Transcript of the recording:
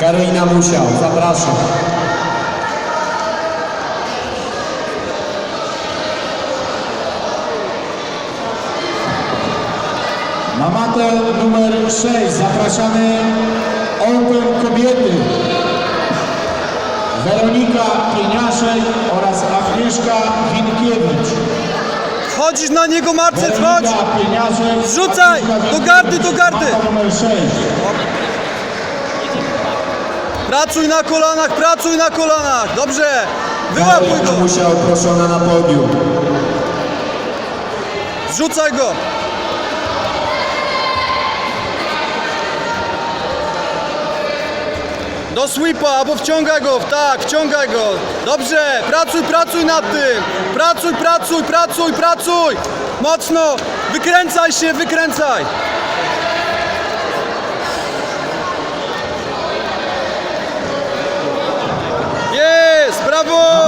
Karolina Musiał, zapraszam. Na matę numer 6 zapraszamy Open Kobiety. Weronika Pieniaszek oraz Agnieszka Winkiewicz. Chodzisz na niego, Marcel, chodź! Pieniaszek. Zrzucaj! Do gardy, do gardy! Mata numer 6. Pracuj na kolanach, pracuj na kolanach! Dobrze! Wyłapuj go! Musiał proszona na podium. Zrzucaj go! Do sweepa, albo wciągaj go, tak, wciągaj go. Dobrze, pracuj, pracuj nad tym. Pracuj, pracuj, pracuj, pracuj. Mocno, wykręcaj się, wykręcaj. Bravo